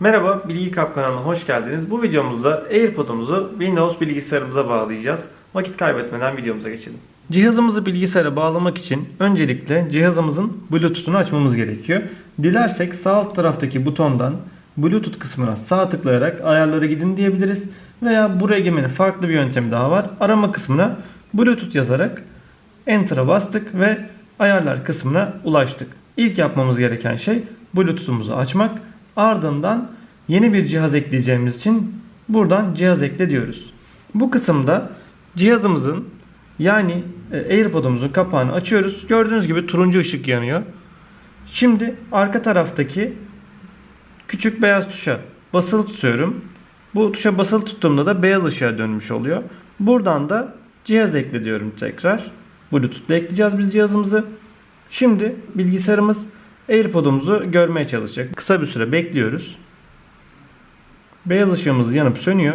Merhaba, Bilgi Kap kanalına hoş geldiniz. Bu videomuzda AirPod'umuzu Windows bilgisayarımıza bağlayacağız. Vakit kaybetmeden videomuza geçelim. Cihazımızı bilgisayara bağlamak için öncelikle cihazımızın Bluetooth'unu açmamız gerekiyor. Dilersek sağ alt taraftaki butondan Bluetooth kısmına sağ tıklayarak ayarlara gidin diyebiliriz. Veya buraya girmenin farklı bir yöntemi daha var. Arama kısmına Bluetooth yazarak Enter'a bastık ve ayarlar kısmına ulaştık. İlk yapmamız gereken şey Bluetooth'umuzu açmak. Ardından yeni bir cihaz ekleyeceğimiz için buradan cihaz ekle diyoruz. Bu kısımda cihazımızın yani e, AirPod'umuzun kapağını açıyoruz. Gördüğünüz gibi turuncu ışık yanıyor. Şimdi arka taraftaki küçük beyaz tuşa basılı tutuyorum. Bu tuşa basılı tuttuğumda da beyaz ışığa dönmüş oluyor. Buradan da cihaz ekle diyorum tekrar. Bluetooth'la ekleyeceğiz biz cihazımızı. Şimdi bilgisayarımız AirPod'umuzu görmeye çalışacak. Kısa bir süre bekliyoruz. Beyaz ışığımız yanıp sönüyor.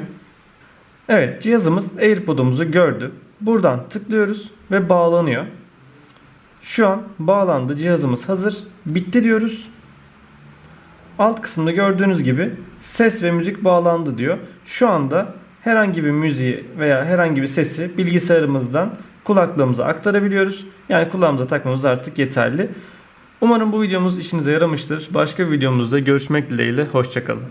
Evet cihazımız AirPod'umuzu gördü. Buradan tıklıyoruz ve bağlanıyor. Şu an bağlandı. Cihazımız hazır. Bitti diyoruz. Alt kısımda gördüğünüz gibi ses ve müzik bağlandı diyor. Şu anda herhangi bir müziği veya herhangi bir sesi bilgisayarımızdan kulaklığımıza aktarabiliyoruz. Yani kulağımıza takmamız artık yeterli. Umarım bu videomuz işinize yaramıştır. Başka videomuzda görüşmek dileğiyle. Hoşçakalın.